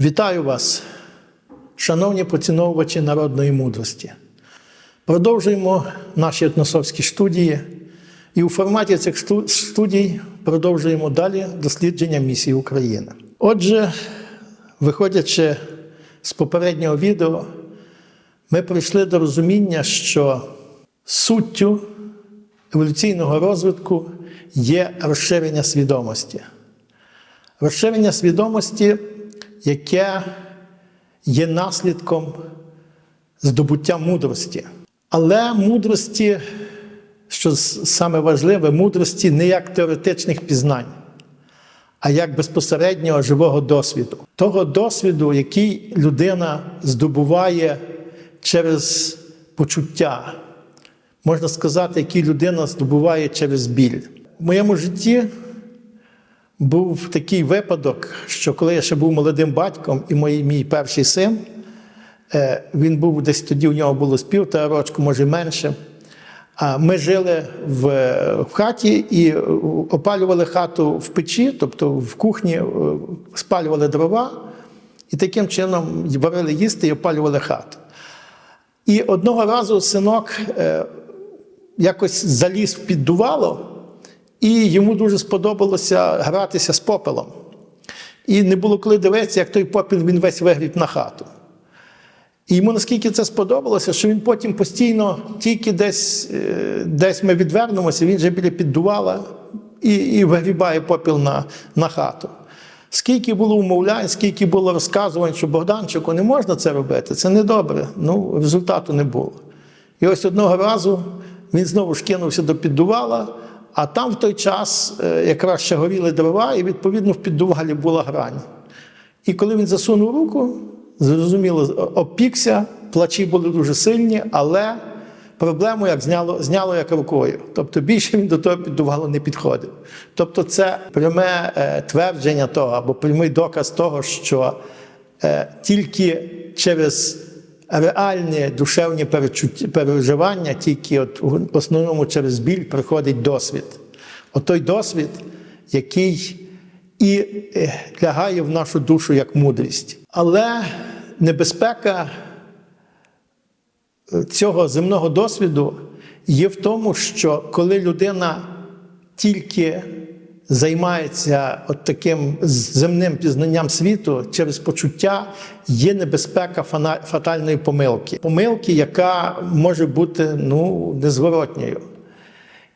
Вітаю вас, шановні поціновувачі народної мудрості. Продовжуємо наші етносовські студії, і у форматі цих студій продовжуємо далі дослідження місії України. Отже, виходячи з попереднього відео, ми прийшли до розуміння, що суттю еволюційного розвитку є розширення свідомості. Розширення свідомості, яке є наслідком здобуття мудрості. Але мудрості, що саме важливе, мудрості не як теоретичних пізнань, а як безпосереднього живого досвіду. Того досвіду, який людина здобуває через почуття, можна сказати, який людина здобуває через біль. В моєму житті був такий випадок, що коли я ще був молодим батьком, і мій, мій перший син, е, він був десь тоді, у нього було з півтора рочку, може менше. А ми жили в, в хаті і опалювали хату в печі, тобто в кухні е, спалювали дрова, і таким чином варили їсти і опалювали хату. І одного разу синок е, якось заліз в піддувало, і йому дуже сподобалося гратися з попелом. І не було коли дивитися, як той попіл він весь вигріб на хату. І йому наскільки це сподобалося, що він потім постійно, тільки десь, е, десь ми відвернемося, він вже біля піддувала і, і вигрібає попіл на, на хату. Скільки було умовлянь, скільки було розказувань, що Богданчику не можна це робити, це недобре. Ну, результату не було. І ось одного разу він знову ж кинувся до піддувала, а там в той час е, якраз ще горіли дрова, і відповідно в піддувалі була грань. І коли він засунув руку, зрозуміло, опікся, плачі були дуже сильні, але проблему як зняло, зняло як рукою. Тобто більше він до того піддувало не підходив. Тобто, це пряме е, твердження того або прямий доказ того, що е, тільки через реальні душевні переживання, тільки от в основному через біль приходить досвід. От той досвід, який і е, лягає в нашу душу як мудрість. Але небезпека е, цього земного досвіду є в тому, що коли людина тільки займається от таким земним пізнанням світу через почуття, є небезпека фатальної помилки. Помилки, яка може бути ну, незворотньою.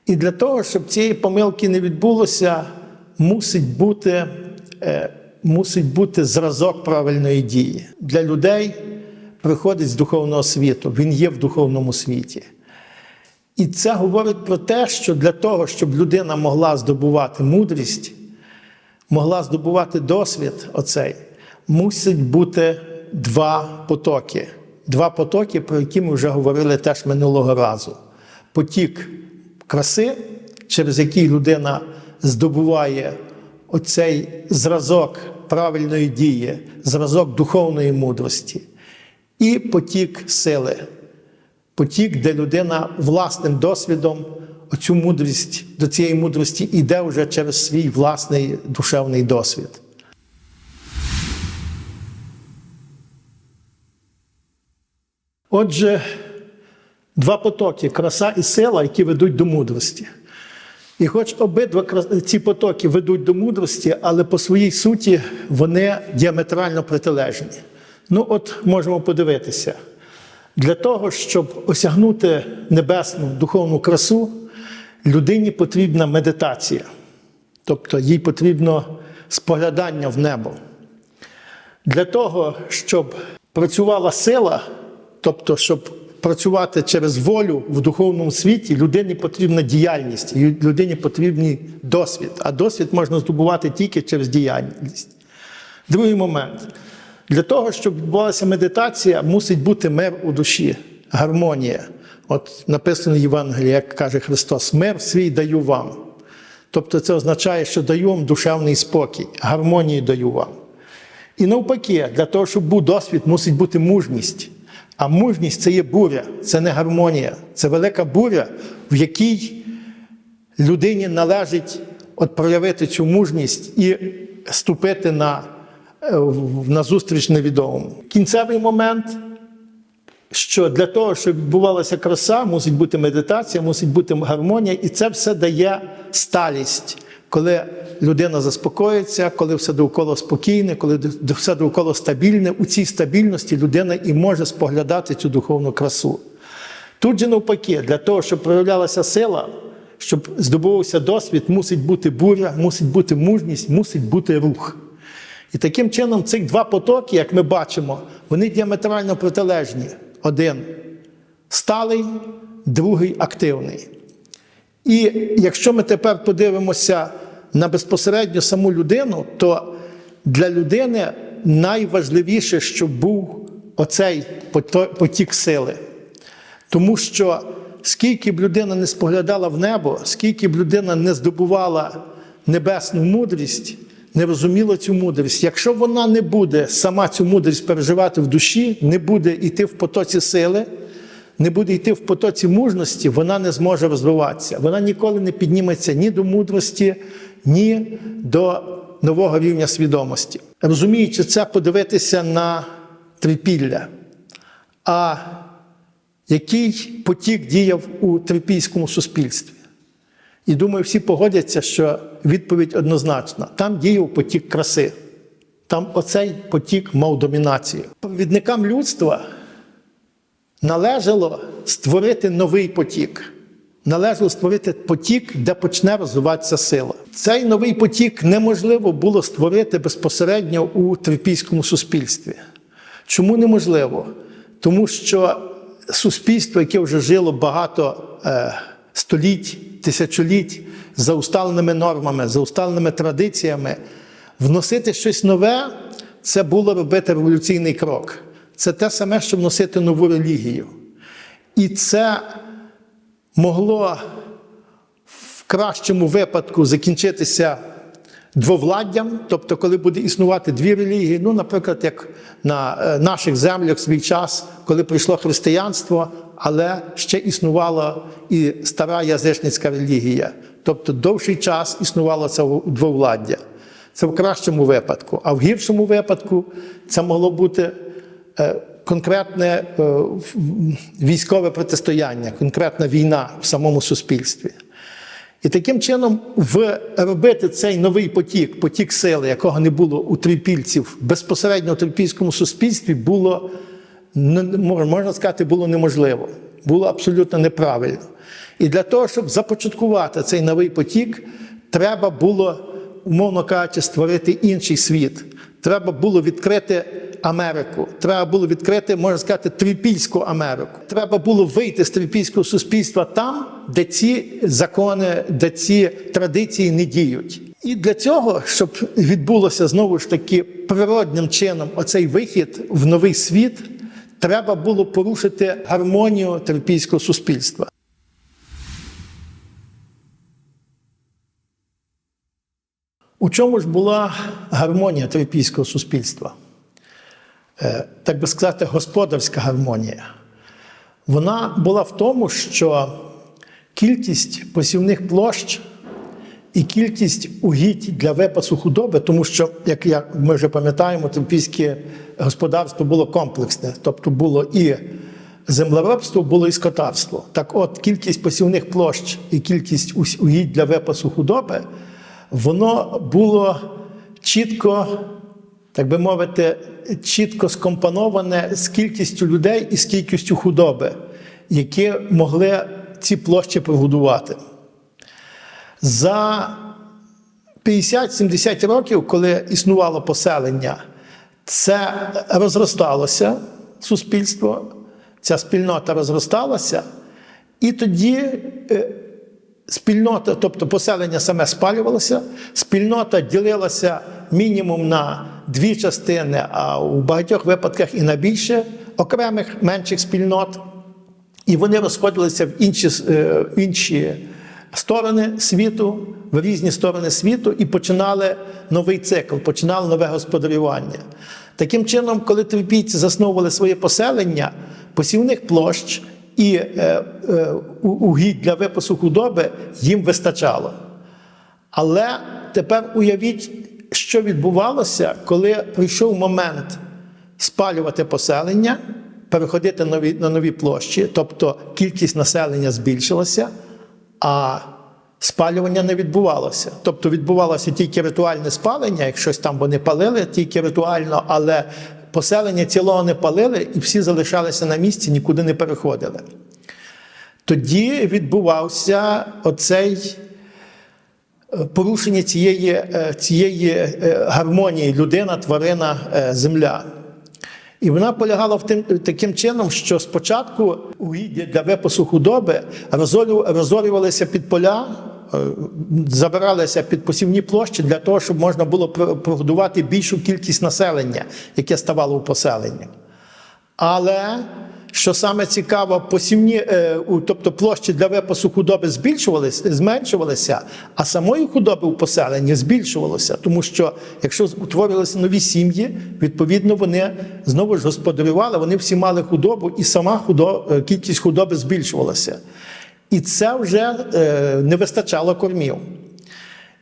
І для того, щоб цієї помилки не відбулося, мусить бути, е, мусить бути зразок правильної дії. Для людей приходить з духовного світу, він є в духовному світі. І це говорить про те, що для того, щоб людина могла здобувати мудрість, могла здобувати досвід, оцей, мусить бути два потоки. Два потоки, про які ми вже говорили теж минулого разу. Потік краси, через який людина здобуває оцей зразок правильної дії, зразок духовної мудрості, і потік сили. Потік, де людина власним досвідом оцю мудрість до цієї мудрості йде вже через свій власний душевний досвід. Отже, два потоки краса і сила, які ведуть до мудрості. І хоч обидва ці потоки ведуть до мудрості, але по своїй суті вони діаметрально протилежні. Ну, от можемо подивитися. Для того, щоб осягнути небесну духовну красу, людині потрібна медитація, тобто їй потрібно споглядання в небо. Для того, щоб працювала сила, тобто, щоб працювати через волю в духовному світі, людині потрібна діяльність, людині потрібний досвід. А досвід можна здобувати тільки через діяльність. Другий момент. Для того, щоб відбувалася медитація, мусить бути мир у душі, гармонія. От написано в Євангелії, як каже Христос, мир свій даю вам. Тобто це означає, що даю вам душевний спокій, гармонію даю вам. І навпаки, для того, щоб був досвід, мусить бути мужність. А мужність це є буря, це не гармонія, це велика буря, в якій людині належить от проявити цю мужність і ступити на назустріч невідомому. Кінцевий момент, що для того, щоб відбувалася краса, мусить бути медитація, мусить бути гармонія, і це все дає сталість, коли людина заспокоїться, коли все довкола спокійне, коли все довкола стабільне. У цій стабільності людина і може споглядати цю духовну красу. Тут же навпаки, для того, щоб проявлялася сила, щоб здобувався досвід, мусить бути буря, мусить бути мужність, мусить бути рух. І таким чином цих два потоки, як ми бачимо, вони діаметрально протилежні. Один сталий, другий активний. І якщо ми тепер подивимося на безпосередньо саму людину, то для людини найважливіше, щоб був оцей потік сили. Тому що скільки б людина не споглядала в небо, скільки б людина не здобувала небесну мудрість, не розуміла цю мудрість, якщо вона не буде сама цю мудрість переживати в душі, не буде йти в потоці сили, не буде йти в потоці мужності, вона не зможе розвиватися. Вона ніколи не підніметься ні до мудрості, ні до нового рівня свідомості. Розуміючи це, подивитися на трипілля. А який потік діяв у трипільському суспільстві. І думаю, всі погодяться, що відповідь однозначна. Там діяв потік краси. Там оцей потік мав домінацію. Провідникам людства належало створити новий потік. Належало створити потік, де почне розвиватися сила. Цей новий потік неможливо було створити безпосередньо у трипільському суспільстві. Чому неможливо? Тому що суспільство, яке вже жило багато е, століть, тисячоліть за усталеними нормами, за усталеними традиціями, вносити щось нове це було робити революційний крок. Це те саме, що вносити нову релігію. І це могло в кращому випадку закінчитися двовладдям, тобто, коли буде існувати дві релігії, ну, наприклад, як на е, наших землях свій час, коли прийшло християнство, але ще існувала і стара язичницька релігія. Тобто довший час існувало це двовладдя. Це в кращому випадку. А в гіршому випадку це могло бути е, конкретне е, військове протистояння, конкретна війна в самому суспільстві. І таким чином в робити цей новий потік, потік сили, якого не було у трипільців безпосередньо у трипільському суспільстві, було можна сказати, було неможливо, було абсолютно неправильно. І для того, щоб започаткувати цей новий потік, треба було, умовно кажучи, створити інший світ. Треба було відкрити Америку. Треба було відкрити, можна сказати, трипільську Америку. Треба було вийти з трипільського суспільства там, де ці закони, де ці традиції не діють. І для цього, щоб відбулося знову ж таки природним чином оцей вихід в новий світ, треба було порушити гармонію трипільського суспільства. У чому ж була гармонія трипільського суспільства? Е, Так би сказати, господарська гармонія. Вона була в тому, що кількість посівних площ і кількість угідь для випасу худоби, тому що, як я, ми вже пам'ятаємо, трипільське господарство було комплексне, тобто було і землеробство, було і скотарство. Так от, кількість посівних площ і кількість угідь для випасу худоби, воно було чітко, так би мовити, чітко скомпоноване з кількістю людей і з кількістю худоби, які могли ці площі прогодувати. За 50-70 років, коли існувало поселення, це розросталося суспільство, ця спільнота розросталася, і тоді е, спільнота, тобто поселення саме спалювалося, спільнота ділилася мінімум на дві частини, а у багатьох випадках і на більше окремих менших спільнот. І вони розходилися в інші, е, в інші сторони світу, в різні сторони світу, і починали новий цикл, починали нове господарювання. Таким чином, коли трипійці засновували своє поселення, посівних площ і е, е, угідь для випасу худоби їм вистачало. Але тепер уявіть що відбувалося, коли прийшов момент спалювати поселення, переходити на нові, на нові площі, тобто кількість населення збільшилася, а спалювання не відбувалося. Тобто відбувалося тільки ритуальне спалення, як щось там вони палили, тільки ритуально, але поселення цілого не палили, і всі залишалися на місці, нікуди не переходили. Тоді відбувався оцей е, порушення цієї, е, цієї е, гармонії людина, тварина, земля. І вона полягала в тим, таким чином, що спочатку угіддя для випасу худоби розорювалися під поля, е, забиралися під посівні площі для того, щоб можна було прогодувати більшу кількість населення, яке ставало у поселенні. Але що саме цікаво, посівні, е, тобто площі для випасу худоби збільшувалися, зменшувалися, а самої худоби у поселенні збільшувалося. Тому що якщо утворилися нові сім'ї, відповідно вони знову ж господарювали, вони всі мали худобу, і сама худо, е, кількість худоби збільшувалася. І це вже е, не вистачало кормів.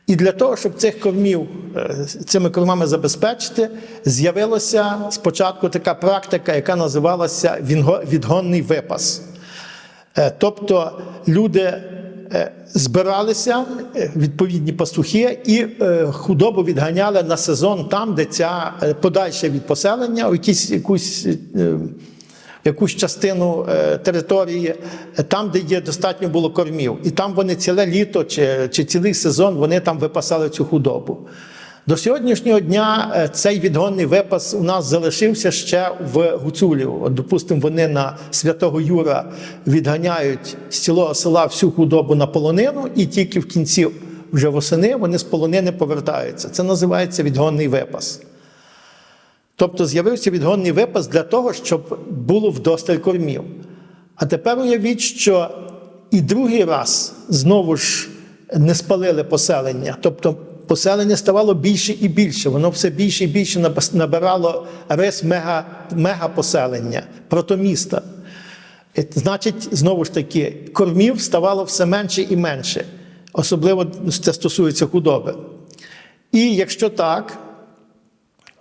І для того, щоб цих кормів е, цими кормами забезпечити, з'явилася спочатку така практика, яка називалася відгонний випас. Е, Тобто люди е, збиралися, відповідні пастухи, і худобу відганяли на сезон там, де ця подальше від поселення, якусь е, якусь частину е, території, там, де є достатньо було кормів. І там вони ціле літо чи, чи цілий сезон вони там випасали цю худобу. До сьогоднішнього дня е, цей відгонний випас у нас залишився ще в Гуцулів. Допустимо, вони на святого Юра відганяють з цілого села всю худобу на полонину, і тільки в кінці вже восени вони з полонини повертаються. Це називається відгонний випас. Тобто з'явився відгонний випас для того, щоб було вдосталь кормів. А тепер уявіть, що і другий раз знову ж не спалили поселення. Тобто поселення ставало більше і більше, воно все більше і більше набирало рис мега, мегапоселення, протоміста. Е, Значить, знову ж таки, кормів ставало все менше і менше. Особливо це стосується худоби. І якщо так,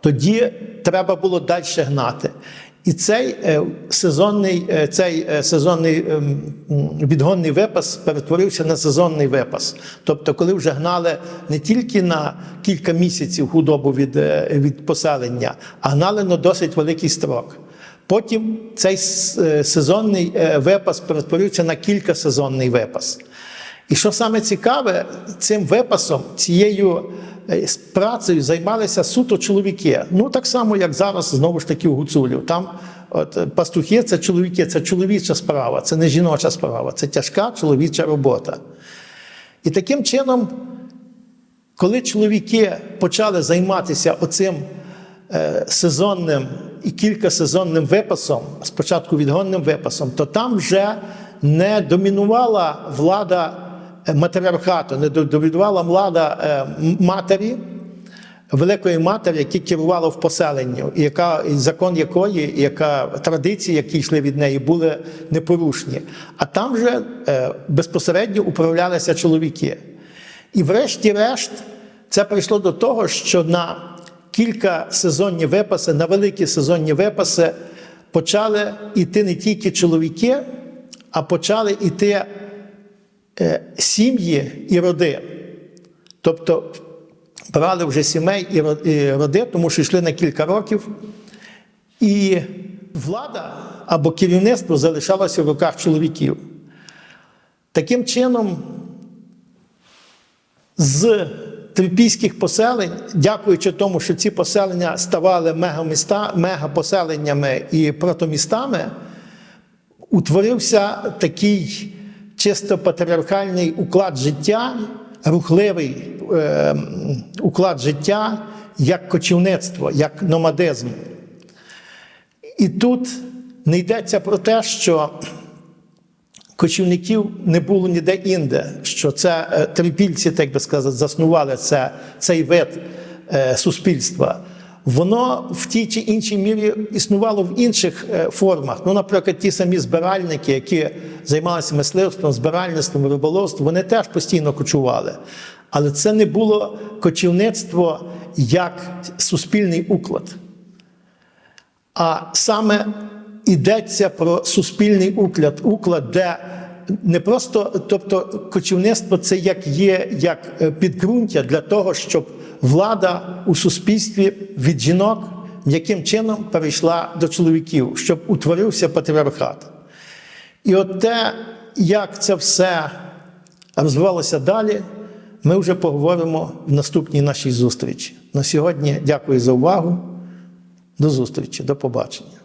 тоді треба було далі гнати. І цей е, сезонний, е, цей е, сезонний ем, відгонний випас перетворився на сезонний випас. Тобто, коли вже гнали не тільки на кілька місяців худобу від, від поселення, а гнали на досить великий строк. Потім цей сезонний випас перетворився на кількасезонний випас. І що саме цікаве, цим випасом, цією е, працею займалися суто чоловіки. Ну так само, як зараз знову ж таки у гуцулів. Там от, пастухи це чоловіки, це чоловіча справа, це не жіноча справа, це тяжка чоловіча робота. І таким чином, коли чоловіки почали займатися оцим е, сезонним і кількасезонним випасом, спочатку відгонним випасом, то там вже не домінувала влада матріархату, не до- домінувала влада е, матері, великої матері, яка керувала в поселенню, яка закон якої, яка традиції, які йшли від неї, були непорушні. А там вже е, безпосередньо управлялися чоловіки. І врешті-решт це прийшло до того, що на кілька сезонні випаси, на великі сезонні випаси почали йти не тільки чоловіки, а почали йти сім'ї і роди. Тобто брали вже сімей і роди, тому що йшли на кілька років. І влада або керівництво залишалося в руках чоловіків. Таким чином, з трипільських поселень, дякуючи тому, що ці поселення ставали мегаміста, мегапоселеннями і протомістами, утворився такий чисто патріархальний уклад життя, рухливий е, уклад життя, як кочівництво, як номадизм. І тут не йдеться про те, що кочівників не було ніде інде, що це е, трипільці, так би сказати, заснували це, цей вид е, суспільства. Воно в тій чи іншій мірі існувало в інших е, формах. Ну, наприклад, ті самі збиральники, які займалися мисливством, збиральництвом, риболовством, вони теж постійно кочували. Але це не було кочівництво як суспільний уклад. А саме йдеться про суспільний уклад, уклад, де не просто, тобто кочівництво це як є як е, підґрунтя для того, щоб влада у суспільстві від жінок м'яким чином перейшла до чоловіків, щоб утворився патріархат. І от те, як це все розвивалося далі, ми вже поговоримо в наступній нашій зустрічі. На сьогодні дякую за увагу. До зустрічі, до побачення.